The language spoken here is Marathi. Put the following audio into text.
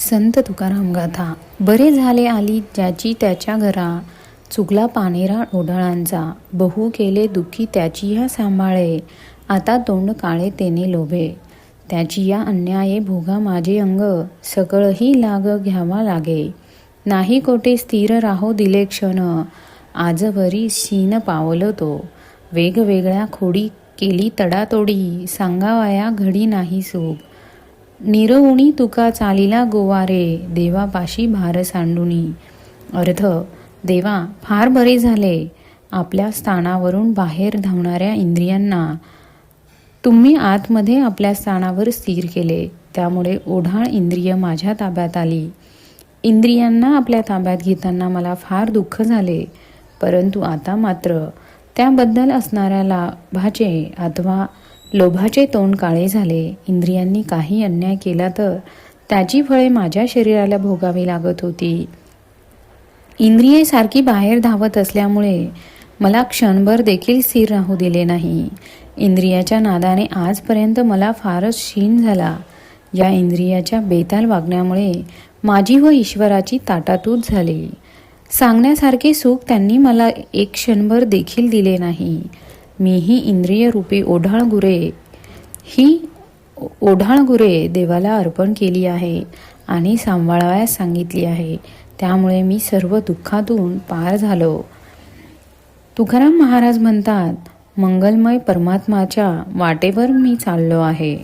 संत तुकाराम गाथा. बरे झाले आली ज्याची त्याच्या घरा. चुकला पानेरा ओढळांचा. बहु केले दुःखी त्याची ह्या सांभाळे. आता तोंड काळे तेने लोभे. त्याची या अन्याये भोगा माझे अंग. सकळही लाग घ्यावा लागे. नाही कोठे स्थिर राहो दिले क्षण. आजवरी शीन पावलं तो. वेगवेगळ्या खोडी केली तडातोडी. सांगावाया घडी नाही सुख. निरवुणी तुका चालिला गोवारे देवापाशी भार सांडुनी. अर्थ देवा फार बरे झाले. आपल्या स्थानावरून बाहेर धावणाऱ्या इंद्रियांना. तुम्ही आतमध्ये आपल्या स्थानावर स्थिर केले. त्यामुळे ओढाळ इंद्रिय माझ्या ताब्यात आली. इंद्रियांना आपल्या ताब्यात घेताना मला फार दुःख झाले. परंतु आता मात्र त्याबद्दल असणाऱ्या लाभाचे अथवा लोभाचे तोंड काळे झाले. इंद्रियांनी काही अन्याय केला तर त्याची फळे माझ्या शरीराला भोगावी लागत होती. इंद्रिये सारखी बाहेर धावत असल्यामुळे मला क्षणभर देखील स्थिर राहू दिले नाही. इंद्रियाच्या नादाने आजपर्यंत मला फारच क्षीण झाला. या इंद्रियाच्या बेताल वागण्यामुळे माझी व ईश्वराची ताटातूट झाली. सांगण्यासारखे सुख त्यांनी मला एक क्षणभर देखील दिले नाही. मीही इंद्रिय रूपी ओढाळ गुरे ही ओढाळ गुरे देवाला अर्पण केली आहे आणि सांभाळावयास सांगितली आहे. त्यामुळे मी सर्व दुःखातून पार झालो. तुकाराम महाराज म्हणतात मंगलमय परमात्माच्या वाटेवर मी चाललो आहे.